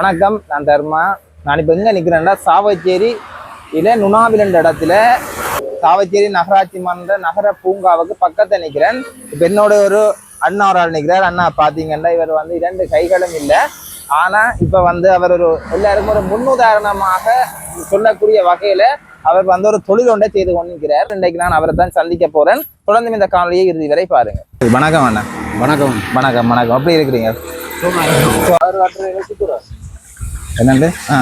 வணக்கம் நான் தர்மா. நான் இப்போ எங்கே நிற்கிறேன்னா சாவச்சேரி இல நுணாவிலண்ட இடத்துல சாவச்சேரி நகராட்சி மன்ற நகர பூங்காவுக்கு பக்கத்தில் நிற்கிறேன் இப்போ என்னோட ஒரு அண்ணா ஒரு ஆள் நிற்கிறார் அண்ணா பார்த்தீங்கன்னா இவர் வந்து இரண்டு கைகளும் இல்லை. ஆனால் இப்போ வந்து அவர் ஒரு எல்லாருக்கும் ஒரு முன்னுதாரணமாக சொல்லக்கூடிய வகையில் அவர் வந்து ஒரு தொழில் ஒன்றை செய்து கொண்டிருக்கிறார். இன்றைக்கு நான் அவரை தான் சந்திக்க போறேன். தொடர்ந்து இந்த காணொலியை இறுதி வரை பாருங்க. வணக்கம் அண்ணா. வணக்கம். வணக்கம் வணக்கம். எப்படி இருக்கிறீங்க? என்னண்டு ஆ.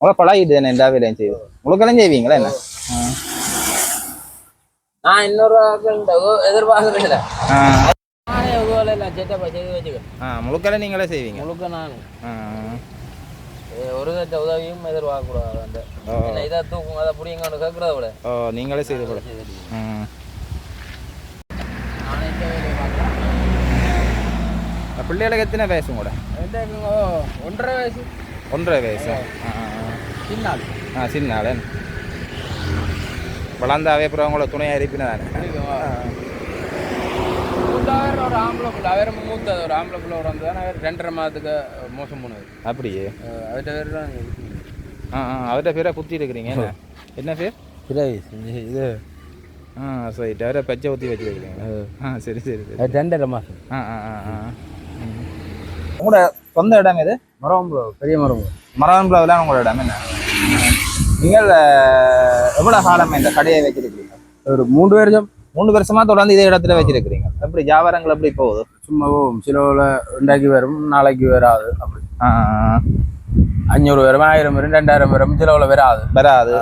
உங்களை பழகிட்டு என்ன எல்லா வேலையும் செய்வோம் உங்களுக்கெல்லாம் செய்வீங்களா என்ன? நான் இன்னொரு ஆ. முழுக்கெல்லாம் நீங்களே செய்வீங்க. முழுக்க நான். ஒரு கட்ட உதவியும் எதிர்பார்க்கக்கூடாது. அந்த இதை தூக்கும் அதை பிடிங்கன்னு கேட்கறத விட ஓ நீங்களே செய்து பார்க்கலாம் பிள்ளைகளுக்கு எத்தனை வயசு கூட? ஒன்றரை வயசு. ஒன்றரை வயசு? ஆ. சின்னால் ஆ சின்ன ஆளு வளர்ந்தாவே அப்புறம் உங்களை துணையாக இருப்பினதானே ஒரு ஆம்பளை பிள்ளை அவர் மூத்தது ஒரு ஆம்பளை பிள்ளை ஒரு ரெண்டரை மாதத்துக்கு மோசம் போனது. அப்படியே. அவர்கிட்ட பேர் தான் ஆ ஆ அவர்கிட்ட பேரை குத்தி இருக்கிறீங்க என்ன பேர்? இது ஆ சரி அவரை பச்சை ஊற்றி வச்சுருக்கிறீங்க. ஆ. சரி சரி சரி. ரெண்டரை மாதம் ஆ ஆ ஆ ஆ. உங்களோட சொந்த இடம் எது? மரம் பெரிய மரம் மரபுலாவில் உங்களோட இடம் என்ன? நீங்கள் அஹ், எவ்வளவு காலமா இந்த கடையை வச்சிருக்கீங்க ஒரு மூன்று வருஷம் மூணு வருஷமா தொடர்ந்து இதே இடத்துல வச்சிருக்கிறீங்க எப்படி வியாபாரங்கள் எப்படி போகுது? சும்மா போகும் சிலவில் ரெண்டாக்கி வரும் நாளைக்கு வராது அப்படி. அஞ்சூறு வரும் ஆயிரம் வரும் ரெண்டாயிரம் வரும் சிலவில் வராது. வராது.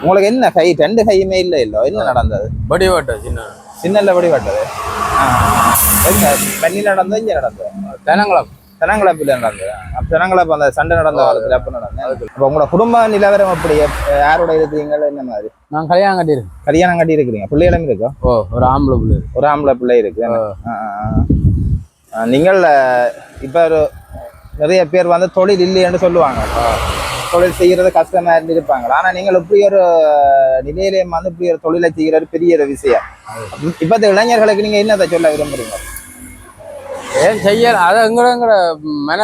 உங்களுக்கு என்ன கை? ரெண்டு கையுமே இல்லை இல்லோ. என்ன நடந்தது? படி ஓட்ட சின்ன. சின்னல்ல படி பட்டது எங்க பெண்ணில் நடந்தது இங்க நடந்தது? தெனங்குளம். தெனங்கலப்பில் நடந்தது. அப்ப தெனங்கலப்பு அந்த சண்டை நடந்த காலத்துல அப்ப நடந்தது. அப்ப உங்களோட குடும்ப நிலவரம் எப்ப- யாரோட இருக்கிறீங்க என்ன மாதிரி? நான் கல்யாணம் கட்டியிருக்கேன். கல்யாணம் கட்டி இருக்கிறீங்க பிள்ளைகளும் இருக்கோ? ஓ ஒரு ஆம்பளை பிள்ளை இருக்கு. ஒரு ஆம்பளை பிள்ளை இருக்கு. நீங்கள் இப்ப ஒரு நிறைய பேர் வந்து தொழில் இல்லைன்னு சொல்லுவாங்க. தொழில் செய்யறது கஷ்டமா இருந்து இருப்பாங்க ஆனா நீங்கள் இப்படி ஒரு நிலையிலே வந்து இப்படி ஒரு தொழிலை செய்யறது பெரிய ஒரு விஷயம். இப்பத்த இளைஞர்களுக்கு நீங்க என்னத்தை சொல்ல விரும்புறீங்க? ஏன் செய்யல அது எங்கட எங்கட மன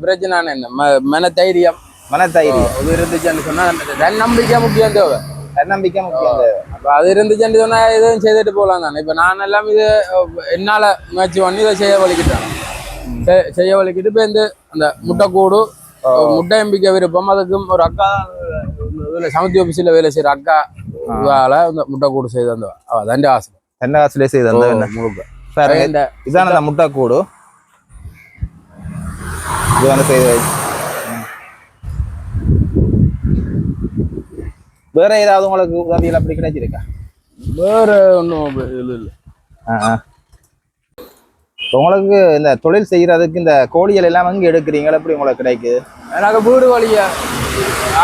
பிரச்சனை ம- மன தைரியம். மனத்தைரியம் அது இருந்துச்சுன்னு சொன்னா தன் நம்பிக்கை முக்கியம் தேவை. தன்னம்பிக்கை முக்கியம் தேவை. அப்ப அது இருந்துச்சுன்னு சொன்னா எதுவும் செய்துட்டு போகலாம் தானே. இப்ப நான் எல்லாம் இது என்னால முயற்சி பண்ணி இதை செய்ய வலிக்கிட்டேன் செய்ய வலிக்கிட்டு இப்போ இந்த அந்த முட்டைக்கூடு முட்டை எம்பிக்க விருப்பம். அதுக்கும் ஒரு அக்கா இதில் சமத்தி ஆஃபீஸில் வேலை செய்கிற அக்கா வேலை இந்த முட்டைக்கூடு செய்து அந்த அதான் ஆசை தென்னை காசுலேயே செய்து அந்த முழுக்க. பாருங்க இந்த இதான் அந்த முட்டை கூடு இது வந்து செய்து. வேற ஏதாவது உங்களுக்கு உதவிகள் அப்படி கிடைச்சிருக்கா? வேற ஒன்றும் இது இல்லை ஆ, உங்களுக்கு இந்த தொழில் செய்யறதுக்கு இந்த கோழிகள் எல்லாம் அங்க எடுக்கிறீங்களா எப்படி உங்களுக்கு கிடைக்குது? எனக்கு வீடு வழிய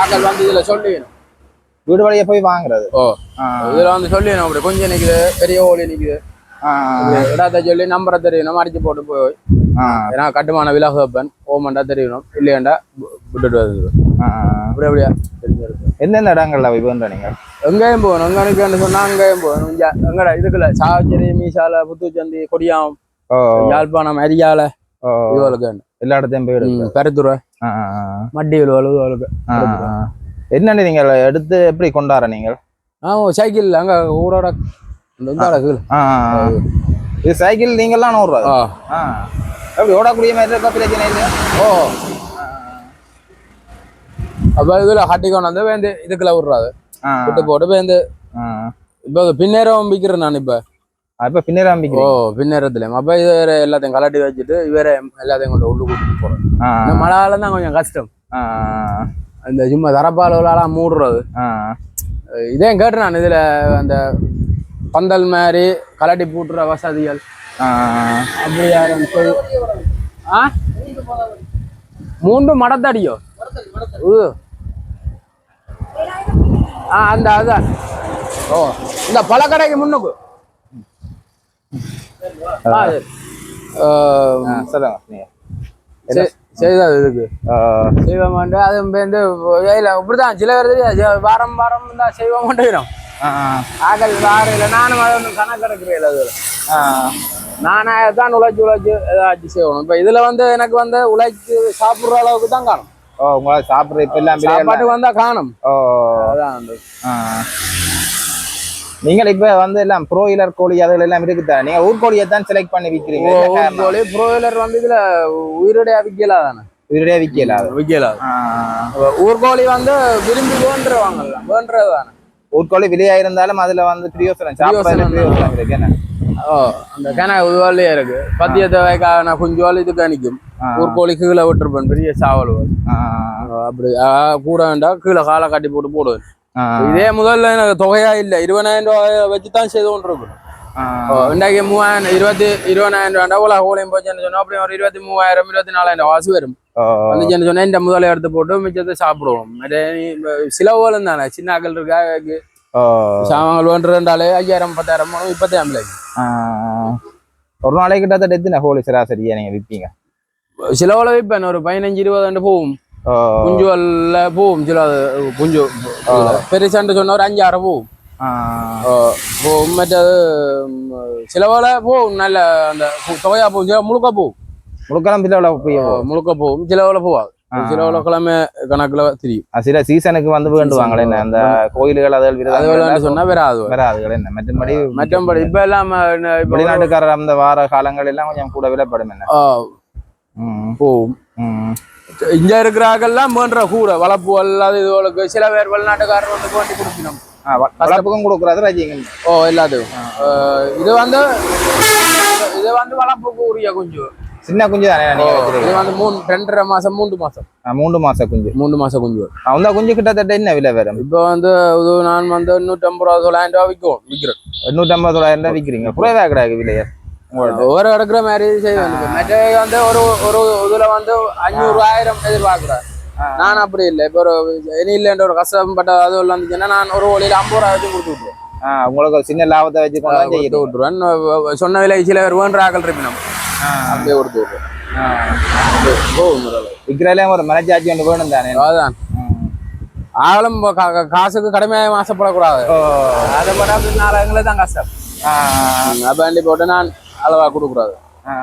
ஆக்கள் வந்து இதில் சொல்லிடணும். வீடு வழியா போய் வாங்குறது. ஓ இதில் வந்து சொல்லிடணும். அப்படி கொஞ்சம் நிற்குது பெரிய ஓலி நிற்குது இடத்த சொல்லி நம்பரை தெரியணும் அடிச்சு போட்டு போய். ஏன்னா கட்டுமான விலாக வைப்பேன் ஓமண்டா தெரியணும். இல்லையாண்டா விட்டுட்டு வந்து ஆ. அப்படி அப்படியா தெரிஞ்சிருக்கு. எந்தெந்த இடங்கள்ல போய் வேண்ட நீங்க எங்கேயும் போகணும். எங்கன்னு சொன்னா அங்கேயும் போகணும். எங்கட இதுக்குள்ள சாவச்சேரி மீசால புத்துச்சந்தி கொடியாம் யாழ்ப்பாணம் அரியால இதுவளுக்கு எல்லா இடத்தையும் போய் பெருத்துறை. மட்டி ஆ. என்னன்னு நீங்கள் எடுத்து எப்படி கொண்டாட நீங்கள்? ஆ சைக்கிள் அங்க ஊரோட. இது. சைக்கிள் நீங்கள்லாம் நூறுரூவா எப்படி ஓடக்கூடிய மாதிரி இருக்கா பிரச்சனை இல்லை ஓ. அப்ப இதுல கட்டி கொண்டு வந்து வேந்து இதுக்குள்ள விடுறாது விட்டு போட்டு வேந்து. இப்ப பின்னேரம் விற்கிறேன் நான் இப்ப. ஆ, இப்ப பின்னர் ஓ ஆரம்பிக்கிறீங்க பின்னேரத்துல அப்ப இது வேற எல்லாத்தையும் கலட்டி வச்சுட்டு இவரே எல்லாத்தையும் கொண்டு உள்ள கூட்டிட்டு ஆ, இந்த மழை காலம் தான் கொஞ்சம் கஷ்டம். ஆ, இந்த சும்மா தரப்பாலெல்லாம் மூடுறது. இதே கேட்டு நான் இதுல அந்த பந்தல் மாதிரி கலட்டி பூட்டுற வசதிகள். அப்படி யாரும் சொல்லு- ஆ? மூன்று மடத்தடியோ. ஆ அந்த அதான். ஓ இந்த பழக்கடைக்கு முன்னுக்கு. சொல்லுங்க இதுக்கு ஆஹ் செய்வோம் அது வந்து இப்படிதான் சில பேர் வாரம் வாரம் தான் செய்வோம் ஆஹ் ஆகல் வாரம் இல்லை நானும் அதை ஒன்றும் கணக்கு எடுக்கிறேன் அதுல தான் உழைச்சு உழைச்சு ஏதாச்சும் செய்யணும் இப்போ இதுல வந்து எனக்கு வந்து உழைச்சு சாப்பிடுற அளவுக்கு தான் காணும். ஓ உங்களால சாப்பிடுற இப்ப எல்லாம் சாப்பாட்டுக்கு காணும். ஓ அதான் நீங்கள் இப்ப வந்து எல்லாம் ப்ரோயிலர் கோழி அதுல எல்லாம் இருக்குதா? நீங்க ஊர்கோழியை தான் செலக்ட் பண்ணி காரணம்? கோழி ப்ரோயிலர் வந்து இதுல உயிரோடைய விக்கல தானே அது விக்கல ஆஹ் ஊர்கோழி வந்து விரும்பி வேண்டுருவாங்கல்ல வேண்டுறது தானே ஊர்கோழி விலையா இருந்தாலும் அதுல வந்து பிரியோசனம் சாப்பிடுறதுல பிரியோசனம் இருக்கு என்ன? ஓ அந்த கிண உருவாலே இருக்கு. பத்தியத்தை வைக்கான குஞ்சுவால் இதுக்கு நிற்கும் ஆஹ் ஊர்கோழி கீழே விட்டுருப்பேன் பெரிய சாவல் அப்படி கூட வேண்டாம் கீழே காலை கட்டி போட்டு போடுவேன். இதே முதல்ல எனக்கு தொகையா இல்லை இருபதாயிரம் ரூபாய் வச்சு தான் செய்து கொண்டு இருக்கணும் ஆஹ் இன்றைக்கு மூவாயிரம் இருபத்தி இருபதாயிரம் ரூபா உலக ஊழியம் போச்சுன்னு சொன்னா அப்படி ஒரு இருபத்தி மூவாயிரம் இருபத்தி நாலாயிரம் வாசி வரும் வந்துச்சுன்னு சொன்னா இந்த முதல்ல எடுத்து போட்டு மிச்சத்தை சாப்பிடுவோம் சிலவுகளும் தானே சின்ன ஆக்கள் இருக்கா சாமான்கள் வேண்டுறாலே ஐயாயிரம் பத்தாயிரம் மூணு இப்பத்தாயிரம் இல்லை ஆஹ் ஒரு நாளைக்கு கிட்டத்தட்ட எத்தனை கோழி சராசரியா நீங்க விப்பீங்க சிலவுல வைப்பேன் ஒரு பதினஞ்சு இருபது ஆண்டு போகும் குஞ்சுவல்ல போகும் சில குஞ்சு பெருசாண்டு சொன்னா ஒரு அஞ்சாறு போகும் போகும் மற்றது சிலவுல போகும் நல்ல அந்த தொகையா போகும் சில முழுக்க போகும் முழுக்கலாம் பிள்ளை போய் முழுக்க போகும் சிலவுல போகாது ஆ. சிலவுல கிழமை கணக்குல தெரியும். சில சீசனுக்கு வந்து வேண்டுவாங்களே என்ன? அந்த கோயில்கள் அது சொன்னா வேற அது வராதுகள் என்ன? மற்றபடி மற்றபடி இப்ப எல்லாம் வெளிநாட்டுக்காரர் அந்த வார காலங்கள் எல்லாம் கொஞ்சம் கூட விலைப்படும் என்ன? போகும். இங்க இருக்கிறாங்கெல்லாம் வேண்ட கூட வளர்ப்பு அல்லாத இதுகளுக்கு சில பேர் வெளிநாட்டுக்காரர் வந்து வேண்டி கொடுக்கணும். வளர்ப்புக்கும் கொடுக்குறது ரஜிங்க ஓ எல்லாத்துக்கும் இது வந்து இது வந்து வளர்ப்புக்கு உரிய குஞ்சு. சின்ன குஞ்சு தானே இது வந்து மூணு ரெண்டரை மாசம் மூன்று மாசம். ஆ, மூன்று மாச குஞ்சு. மூன்று மாசம் குஞ்சு. அந்த குஞ்சு கிட்டத்தட்ட என்ன விலை வரும்? இப்போ வந்து இது நான் வந்து நூற்றம்பது ரூபா தொள்ளாயிரம் ரூபா விற்கும் விற்கிறேன். எண்ணூற்றம்பது தொள்ளாயிரம் ரூபாய் விற்கிறீங்க குறைவா கிடையாது விலையை? ஒவ்வொரு எடுக்கிற மாதிரி செய்வேன் மற்ற வந்து ஒரு ஒரு இதுல வந்து அஞ்சூறு ஆயிரம் எதிர்பார்க்குறேன் நான் அப்படி இல்லை இப்போ ஒரு இனி இல்லைன்ற ஒரு கஷ்டப்பட்ட அது வந்துச்சுன்னா நான் ஒரு வழியில் ஐம்பது ரூபா வச்சு கொடுத்து விட்டுருவேன் உங்களுக்கு சின்ன லாபத்தை வச்சு கொடுத்து. விட்டுருவேன் சொன்ன விலை சில வேண்ட ஆக்கள் இருப்பினோம் அப்படியே கொடுத்து விட்டுருவேன். விற்கிறதுலயும் ஒரு மனச்சாட்சி ஒன்று வேணும் தானே அதான் ம். ஆளும் கா- கா- காசுக்கு கடுமையாக ஆசைப்படக்கூடாது அதை பட நாலு எங்களுக்கு தான் கஷ்டம் ஆ, அப்பண்டி போட்டு நான் அளவா ஆ.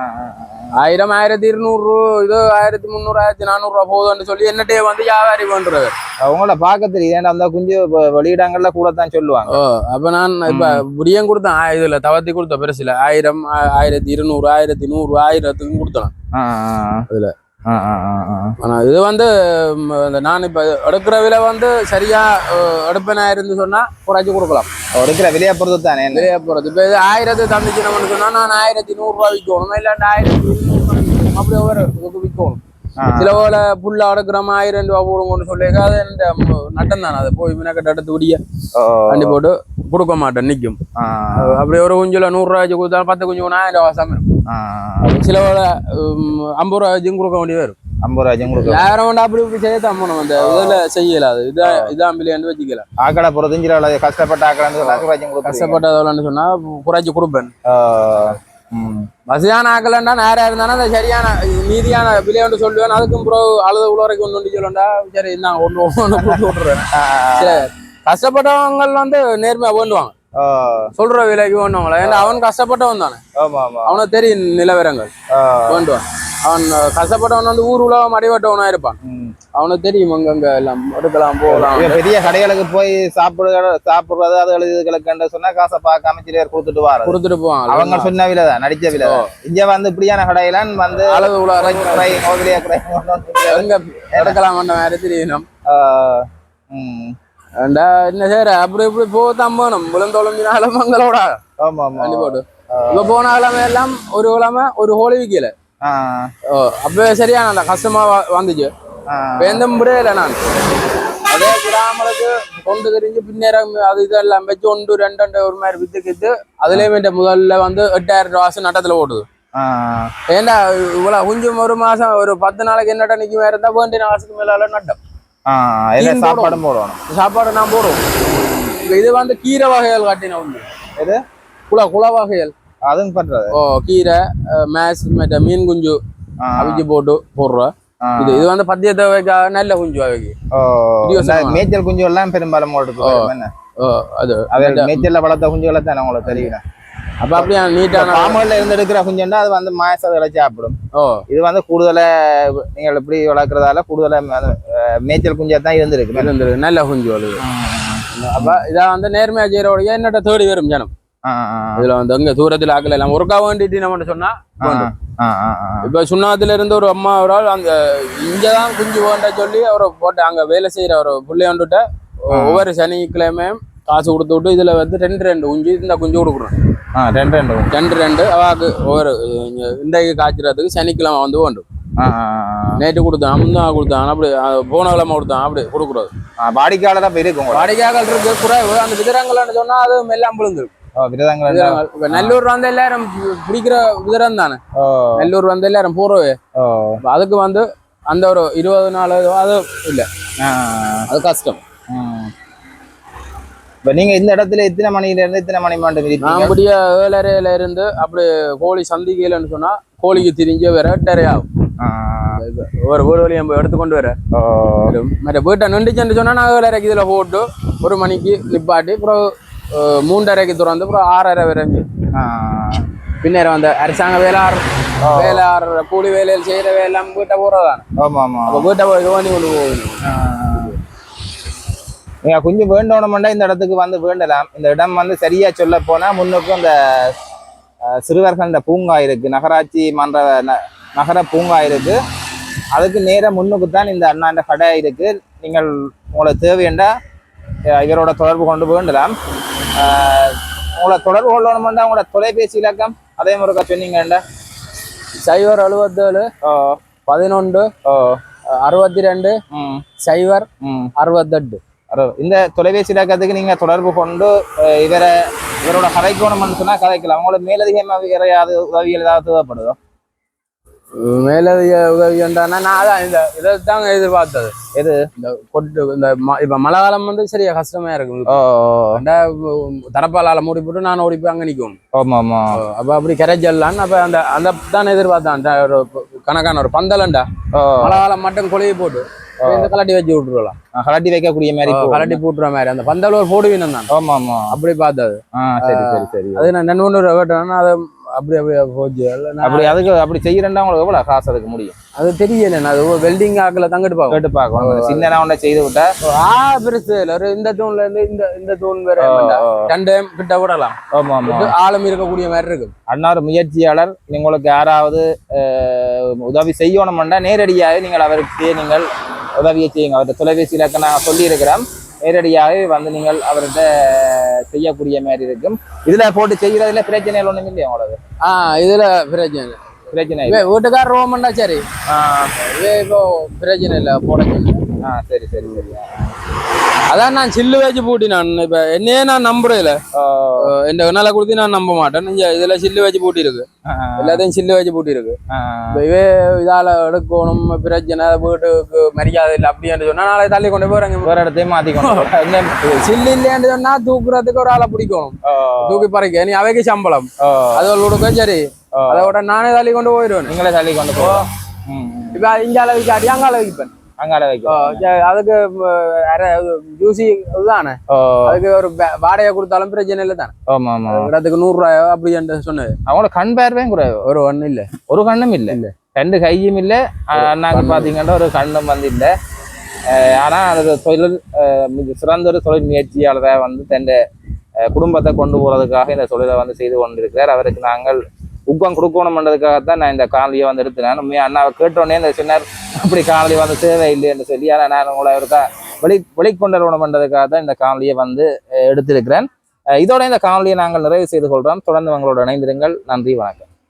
ஆயிரம் ஆயிரத்தி இருநூறு இது ஆயிரத்தி முந்நூறு ஆயிரத்தி நானூறுரூவா போகுதுன்னு சொல்லி என்னட்டே வந்து வியாபாரி பண்றது அவங்கள பார்க்க தெரியுது அந்த குஞ்சு வெளியிடங்கள்ல கூட தான் சொல்லுவாங்க. ஓ அப்ப நான் இப்ப புரியம் கொடுத்தேன். இதுல தவத்தி கொடுத்த பெருசுல. ஆயிரம் ஆயிரத்தி இருநூறு ஆயிரத்தி நூறு ஆயிரத்துக்கும் கொடுத்தேன். அதுல. ஆ, ஆ, ஆ, ஆ. ஆனா இது வந்து நான் இப்ப எடுக்கிற விலை வந்து சரியா அஹ், எடுப்பேனா இருந்து சொன்னா குறைச்சு கொடுக்கலாம் இருக்கிற விலையை பொறுத்து தானே? விலையை போறது இப்ப இது ஆயிரத்து தந்துச்சு நம்ம சொன்னா நான் ஆயிரத்தி நூறு ரூபா விற்கணும் இல்லாண்ட ஆயிரத்தி. அப்படி ஒவ்வொரு இதுக்கு விற்கணும் சில போல புல்ல அடக்குறமா ஆயிரம் ரூபா போடுங்கன்னு சொல்லியிருக்கா அது நட்டம் தானே அதை போய் மினக்கட்ட எடுத்து விடிய வண்டி போட்டு கொடுக்க மாட்டேன் நிற்கும் அப்படி ஒரு குஞ்சுல நூறு ரூபாய்க்கு கொடுத்தாலும் பத்து குஞ்சு ஆயிரம் ரூபா சமையல். சில போல ஐம்பது ரூபா வச்சும் கொடுக்க வேண்டியது வரும். ஐம்பது ரூபாய்க்கும் கொடுக்க யாரும் வேண்டாம் அப்படி இப்படி செய்ய தம்மணும் அந்த இதுல செய்யல அது இதான் இதான் பிள்ளையாண்டு வச்சுக்கல. ஆக்கடை பொறுத்துஞ்சிர கஷ்டப்பட்ட ஆக்கடை கஷ்டப்பட்டதவளன்னு சொன்னா குறைச்சு கொடுப்பேன். வசதியான ஆக்கலண்டா நேரம் இருந்தானா அந்த சரியான நீதியான விலையாண்டு சொல்லுவேன் அதுக்கும் பிறகு அழுத உலரைக்கு ஒன்று ஒன்று சொல்லண்டா சரி நான் ஒன்று ஒன்று கொடுத்து சரி கஷ்டப்பட்டவங்க வந்து நேர்மையா வேண்டுவாங்க சொல்ற விலைக்கு வேண்டுவாங்களா ஏன்னா அவன் கஷ்டப்பட்டவன் தானே. அவனுக்கு தெரியும் நிலவரங்கள். வேண்டுவான் அவன் கஷ்டப்பட்டவன் வந்து ஊர் உலகம் அடிபட்டவனா இருப்பான். அவனுக்கு தெரியும் அங்கங்க எல்லாம் எடுக்கலாம் போகலாம். பெரிய கடைகளுக்கு போய் சாப்பிடுற சாப்பிடுறது அது எழுதுகளுக்கு சொன்னா காசை பார்க்காம சிலர் கொடுத்துட்டு வாரு கொடுத்துட்டு போவாங்க. அவங்க சொன்ன விலை தான் நடிச்ச விலை. இங்க வந்து இப்படியான கடையில வந்து அளவு எங்க எடுக்கலாம் மாதிரி தெரியணும் என்ன செய்யற அப்படி இப்படி போதான் போகணும் விழுந்தொழும்பினாலும் மங்களோட. ஆமா ஆமா போட்டு இப்ப எல்லாம் ஒரு கிழமை ஒரு ஹோலி விக்கல. ஆ, ஓ அப்ப சரியான அந்த கஷ்டமா வந்துச்சு. ஆ. வேந்த முடியல நான். அதே கிராமத்துக்கு கொண்டு தெரிஞ்சு பின்னேறம் அது இதெல்லாம் வச்சு ஒன்று ரெண்டு ரெண்டு ஒரு மாதிரி வித்து கித்து அதுலயும் இந்த முதல்ல வந்து எட்டாயிரம் ரூபா நட்டத்துல ஓடுது. ஏண்டா இவ்வளவு கொஞ்சம் ஒரு மாசம் ஒரு பத்து நாளைக்கு என்னடா நிக்க வேற இருந்தா வேண்டிய மாசத்துக்கு மேல நட்டம். சாப்பாடும் போடணும் சாப்பாடு நான் போடுவோம். இது வந்து கீரை வகைகள் காட்டின உண்டு எது? குல குல வகைகள். அதுவும் பண்றது. ஓ கீரை மேஸ் மற்ற மீன் குஞ்சு அவிச்சு போட்டு போடுறோம். இது இது வந்து பத்தியத்தை வைக்க நல்ல குஞ்சு அவைக்கு. மேய்ச்சல் குஞ்சு எல்லாம் பெரும்பாலும் போட்டு அது மேய்ச்சல்ல வளர்த்த குஞ்சுகளை தான் உங்களுக்கு தெரியும் அப்ப அப்படியே நீட்டான பாம்புல இருந்து எடுக்கிற குஞ்சுன்னா அது வந்து மாயசதை சாப்பிடும். ஓ. இது வந்து கூடுதலா நீங்கள் இப்படி வளர்க்கறதால கூடுதலா அது, மேய்ச்சல் குஞ்சா தான் இருந்திருக்கு. இருந்தது நல்ல குஞ்சு அது. அப்ப இதை வந்து நேர்மையா செய்யறோடைய என்னட்ட தேடி வரும் ஜனம். இதுல வந்து அங்க தூரத்துல ஆக்கல. எல்லாம் ஒருக்கா வேண்டிட்டு நம்ம சொன்னா. இப்ப சுண்ணாத்துல இருந்து ஒரு அம்மா ஒரு ஆள் அந்த இங்கதான் குஞ்சு வேண்ட சொல்லி அவரை போட்டு அங்க வேலை செய்யற ஒரு பிள்ளையாண்டுட்ட ஒவ்வொரு சனிக்கிழமையும் காசு கொடுத்து விட்டு இதுல வந்து ரெண்டு ரெண்டு குஞ்சு இந்த குஞ்சு கொடுக்குறோம் ஆ, ரெண்டு ரெண்டு ரெண்டு ரெண்டு அவாக்கு ஒவ்வொரு இன்றைக்கு காய்ச்சறதுக்கு சனிக்கிழமை வந்து வேண்டும். நேற்று கொடுத்தான் முந்தா கொடுத்தான் அப்படி போன கிழமை கொடுத்தான் அப்படி கொடுக்குறது ஆ, வாடிக்கையாளரா இப்ப இருக்கு உங்களுக்கு வாடிக்கையாளர் இருக்கு குறைவு. அந்த விதரங்கள்னு சொன்னா அது எல்லாம் விழுந்துருக்கு நல்லூர் வந்து எல்லாரும் பிடிக்கிற விதரம் தானே? நல்லூர் வந்து எல்லாரும் போறவே. அதுக்கு வந்து அந்த ஒரு இருபது நாள் அது இல்ல. அது கஷ்டம். இப்ப நீங்க இந்த இடத்துல எத்தனை மணில இருந்து இத்தனை மணி மாட்டு இருக்கீங்க நம்முடைய ஏழரையில இருந்து அப்படி கோழி சந்திக்கலன்னு சொன்னா கோழிக்கு திரிஞ்ச வேற எட்டரை ஆகும். ஒரு வீடு வழி நம்ம எடுத்துக்கொண்டு வர. மற்ற வீட்டை நின்றுச்சுன்னு சொன்னா நான் ஏழரைக்கு இதுல போட்டு ஒரு மணிக்கு நிப்பாட்டி அப்புறம் மூன்றரைக்கு திறந்து அப்புறம் ஆறரை வரைஞ்சு. ஆ. பின்னர் அந்த அரசாங்க வேலை ஆறு கூலி வேலையில் செய்யற வேலை வீட்டை போறதானே ஆமா ஆமா அப்ப வீட்டை போய் பண்ணி கொண்டு போகணும் ஆ. நீங்க கொஞ்சம் வேண்டணும்னா இந்த இடத்துக்கு வந்து வேண்டலாம். இந்த இடம் வந்து சரியா சொல்ல போனா முன்னுக்கும் இந்த அஹ், சிறுவர்கள் பூங்கா இருக்கு. நகராட்சி மன்ற நகர பூங்கா இருக்கு. அதுக்கு நேரா முன்னுக்கு தான் இந்த அண்ணாண்ட கடை இருக்கு. நீங்கள் உங்களுக்கு தேவையண்டா இவரோட தொடர்பு கொண்டு வேண்டலாம். உங்களை தொடர்பு கொள்ளணும்னா உங்களோட தொலைபேசி இலக்கம் அதே முறைக்கா சொன்னீங்கண்டா. சைவர் எழுபத்தேழு பதினொன்று அறுபத்தி ரெண்டு சைவர் அறுபத்தெட்டு. இந்த தொலைபேசி இலக்கத்துக்கு நீங்க தொடர்பு கொண்டு இவரை இவரோட கதைக்கணும்னு சொன்னா கதைக்கலாம். உங்களுக்கு மேலதிகமாக உதவிகள் ஏதாவது தேவைப்படுதோ? மேலதிக உதவி என்றானா நான் அதான் இந்த இதை தாங்க எதிர்பார்த்தது. எது? இந்த கொட்டு இந்த இப்ப மழை காலம் வந்து சரியா கஷ்டமா இருக்கும் தரப்பாலால மூடி போட்டு நான் ஓடி போய் அங்க நிக்கணும் ஆமா ஆமா அப்ப அப்படி கரைச்சல்லான்னு அப்ப அந்த அந்த தான் எதிர்பார்த்தான். அந்த ஒரு கணக்கான ஒரு பந்தலண்டா. மழை காலம் மட்டும் கொலையை போட்டு இந்த கலட்டி வச்சு விட்டுருலாம் கலட்டி வைக்கக்கூடிய மாதிரி. கலட்டி போட்டுற மாதிரி. அந்த பந்தல ஒரு போடுவீங்க நான். ஆமா ஆமா அப்படி பார்த்தது. ஆ சரி சரி சரி. அது நான் கேட்டேன்னா அது அப்படி அப்படியே போச்சு. அப்படி அதுக்கு அப்படி செய்யறேன்டா உங்களுக்கு எவ்வளவு காசு அதுக்கு முடியும்? அது தெரியல நான் அது வெல்டிங் ஆக்கல தங்கிட்டு பார்க்கணும். கேட்டு பார்க்கணும். சின்ன ஒன்றை செய்து விட்டா? ஆ பெருசு. ஒரு இந்த தூண்ல இருந்து இந்த இந்த தூண் வேற. ரெண்டு கிட்ட விடலாம். ஆமா ஆமா. ஆழம் இருக்கக்கூடிய மாதிரி இருக்கு ஒரு முயற்சியாளர் உங்களுக்கு யாராவது உதவி செய்யணும்னா நேரடியாக நீங்கள் அவருக்கு நீங்கள் உதவியை செய்யுங்க. அவர்கிட்ட தொலைபேசி இலக்க நான் சொல்லியிருக்கிறேன். நேரடியாக வந்து நீங்கள் அவர்கிட்ட செய்யக்கூடிய மாதிரி இருக்கும். இதுல போட்டு செய்யறதுல பிரச்சனைகள் ஒண்ணும் இல்லையா உங்களுக்கு? ஆ இதுல பிரச்சனை பிரச்சனை இல்லை. வீட்டுக்கார ரோமண்டா சரி. இப்போ பிரச்சனை இல்லை போட ஆ சரி சரி சரி. அதான் நான் சில்லு வச்சு பூட்டி நான் இப்ப என்னையே நான் ஆ, இந்த நல்லா கொடுத்து நான் நம்ப மாட்டேன். இதுல சில்லு வச்சு பூட்டி இருக்கு எல்லாத்தையும் சில்லு வச்சு பூட்டி இருக்கு இவே இதால எடுக்கணும் பிரச்சனை வீட்டுக்கு மரியாதை இல்லை அப்படின்னு சொன்னா நாளை தள்ளி கொண்டு போறாங்க வேற இடத்தையும் மாத்திக்கணும் சில்லு இல்லைன்னு சொன்னா தூக்குறதுக்கு ஒரு ஆளை பிடிக்கணும். தூக்கி பறிக்க நீ அவைக்கு சம்பளம். அது கொடுக்க சரி. ஆ. அதை விட நானே தள்ளி கொண்டு போயிடுவேன். நீங்களே தள்ளி கொண்டு போ. இப்ப இங்க அளவுக்கு அடி அங்க அளவுக்கு அங்கால வைக்கும் அதுக்கு ஜூசி இதுதானே அதுக்கு ஒரு வாடகை கொடுத்தாலும் பிரச்சனை இல்லை தானே? ஆமா ஆமா. இடத்துக்கு நூறு ரூபாயோ அப்படி சொன்னது. அவங்களோட கண் பார்வையும் குறைவு. ஒரு ஒண்ணு இல்ல. ஒரு கண்ணும் இல்ல. ரெண்டு கையும் இல்ல. அண்ணாக்கு பாத்தீங்கன்னா ஒரு கண்ணும் வந்து இல்ல. ஆனா அது தொழில் சிறந்த ஒரு தொழில் முயற்சியாளரை வந்து தன் குடும்பத்தை கொண்டு போறதுக்காக இந்த தொழிலை வந்து செய்து கொண்டிருக்கிறார். அவருக்கு நாங்கள் ஊக்கம் கொடுக்கணும்ன்றதுக்காகத்தான் நான் இந்த காணொலியை வந்து எடுத்தேன். உண்மையா அண்ணாவை கேட்டோடனே இந்த சின்னர் அப்படி காணொலி வந்து தேவையில்லைன்னு சொல்லி ஆனால் நான் உங்களை இருக்கா வெளி வெளிக்கொண்டு வரணும்ன்றதுக்காக தான் இந்த காணொலியை வந்து எடுத்திருக்கிறேன். இதோட இந்த காணொலியை நாங்கள் நிறைவு செய்து கொள்கிறோம் தொடர்ந்து உங்களோட இணைந்திருங்கள். நன்றி வணக்கம்.